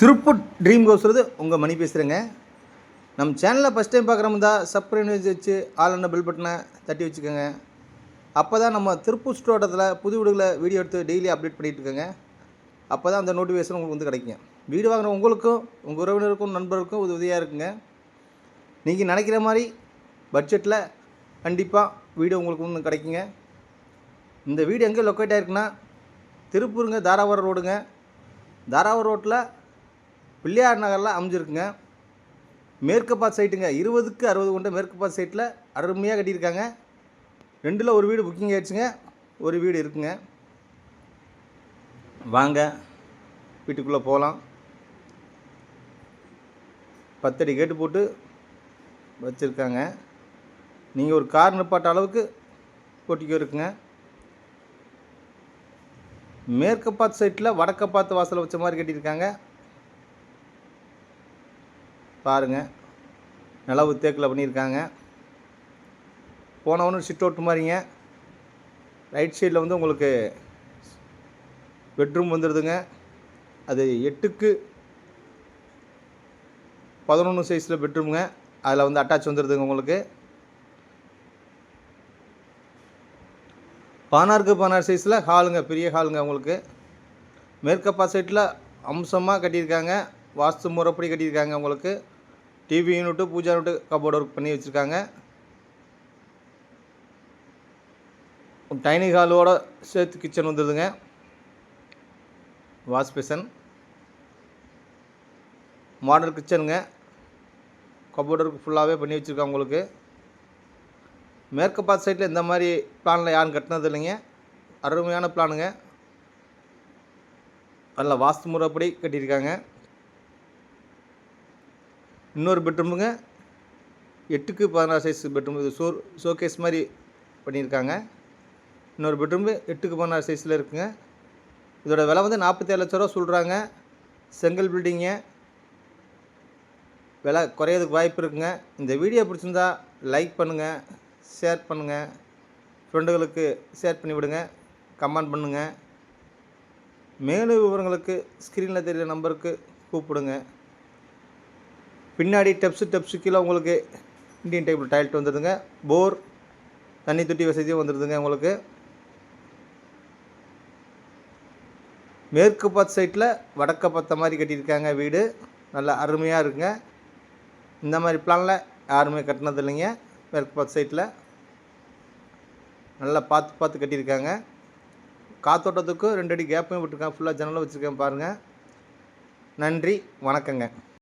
Tiruppur dream கோஸ்றது உங்கள் மணி பேசுகிறேங்க நம்ம சேனலில் ஃபஸ்ட் டைம் பார்க்குறோம்தா சப்ஸ்கிரைப் வச்சு ஆல் அண்ட் பில் பட்டனை தட்டி வச்சுக்கோங்க. அப்போ தான் நம்ம திருப்பூர் ஸ்டோட்டத்தில் புது வீடுகளை வீடியோ எடுத்து டெய்லி அப்டேட் பண்ணிகிட்டு இருக்கோங்க. அப்போ தான் அந்த நோட்டிஃபிகேஷன் உங்களுக்கு வந்து கிடைக்கும் வீடு வாங்குற உங்களுக்கும் உங்கள் உறவினருக்கும் நண்பருக்கும் உதவியாக இருக்குங்க. நீங்கள் நினைக்கிற மாதிரி பட்ஜெட்டில் கண்டிப்பாக வீடு உங்களுக்கு ஒன்று கிடைக்குங்க. இந்த வீடு எங்கே லொக்கேட் ஆகிருக்குன்னா திருப்பூருங்க தாராபுரம் ரோடுங்க தாராபுரம் ரோட்டில் பிள்ளையார் நகரில் அமைஞ்சிருக்குங்க. மேற்கு சைட்டுங்க இருபதுக்கு அறுபது கொண்ட மேற்கு சைட்டில் அருமையாக கட்டியிருக்காங்க. ரெண்டில் ஒரு வீடு புக்கிங் ஆயிடுச்சுங்க. ஒரு வீடு இருக்குங்க. வாங்க வீட்டுக்குள்ளே போகலாம் பத்தடி கேட்டு போட்டு வச்சுருக்காங்க. நீங்கள் ஒரு கார் நிப்பாட்ட அளவுக்கு போட்டிக்கோ இருக்குங்க. மேற்கு சைட்டில் வடக்க பார்த்து வாசலை வச்ச மாதிரி கட்டியிருக்காங்க. பாருங்கள் நிலவு தேக்கில் பண்ணியிருக்காங்க. போனவொன்னு சிட் அவுட் மாதிரிங்க ரைட் சைடில் வந்து உங்களுக்கு பெட்ரூம் வந்துடுதுங்க அது எட்டுக்கு பதினொன்று சைஸில் பெட்ரூமுங்க அதில் வந்து அட்டாச் வந்துடுதுங்க உங்களுக்கு. பதினாறுக்கு பதினாறு சைஸில் ஹாலுங்க பெரிய ஹாலுங்க உங்களுக்கு. மேற்கப்பா சைட்டில் அம்சமாக கட்டியிருக்காங்க. வாஸ்து முறைப்படி கட்டியிருக்காங்க உங்களுக்கு? TV unit pooja unit cupboard work பண்ணி வச்சுருக்காங்க. டைனிங் ஹாலோட சேர்த்து கிச்சன் வந்துடுதுங்க வாஷ் பேசன் மாடல் கிச்சனுங்க கபோர்டு ஒர்க் ஃபுல்லாகவே பண்ணி வச்சுருக்காங்க உங்களுக்கு. மேற்கு பார்த்து சைட்டில் இந்த மாதிரி பிளானில் யாரும் கட்டினது இல்லைங்க. அருமையான பிளானுங்க நல்ல வாஸ்து முறைப்படி கட்டியிருக்காங்க. இன்னொரு பெட்ரூமுங்க. எட்டுக்கு பதினாறு சைஸ் பெட்ரூம். இது ஷோ ஷோகேஸ் மாதிரி பண்ணியிருக்காங்க. இன்னொரு பெட்ரூமு எட்டுக்கு பதினாறு சைஸில் இருக்குங்க. இதோட விலை வந்து நாற்பத்தேழு லட்ச ரூபா சொல்கிறாங்க செங்கல் பில்டிங்க விலை குறையிறதுக்கு வாய்ப்பு இருக்குங்க. இந்த வீடியோ பிடிச்சிருந்தா லைக் பண்ணுங்கள் ஷேர் பண்ணுங்கள் ஃப்ரெண்டுகளுக்கு ஷேர் பண்ணி விடுங்க. கமெண்ட் பண்ணுங்கள் மேலும் விவரங்களுக்கு ஸ்க்ரீனில் தெரிகிற நம்பருக்கு கூப்பிடுங்க. பின்னாடி டெப்ஸு டெப்ஸு கீழே உங்களுக்கு இண்டியன் டைப்பில் டாய்லெட் வந்துடுதுங்க. போர் தண்ணி தொட்டி வசதியும் வந்துடுதுங்க உங்களுக்கு. மேற்கு பத்து சைட்டில் வடக்க பத்த மாதிரி கட்டியிருக்காங்க வீடு. நல்லா அருமையாக இருக்குங்க. இந்த மாதிரி பிளானில் யாருமே கட்டினது இல்லைங்க மேற்கு பத்து சைட்டில் நல்லா பார்த்து பார்த்து கட்டியிருக்காங்க. காத்தோட்டத்துக்கும் ரெண்டு அடி கேப்பையும் விட்டுருக்காங்க. ஃபுல்லாக ஜன்னலும் வச்சுருக்கேன் பாருங்கள் நன்றி வணக்கங்க.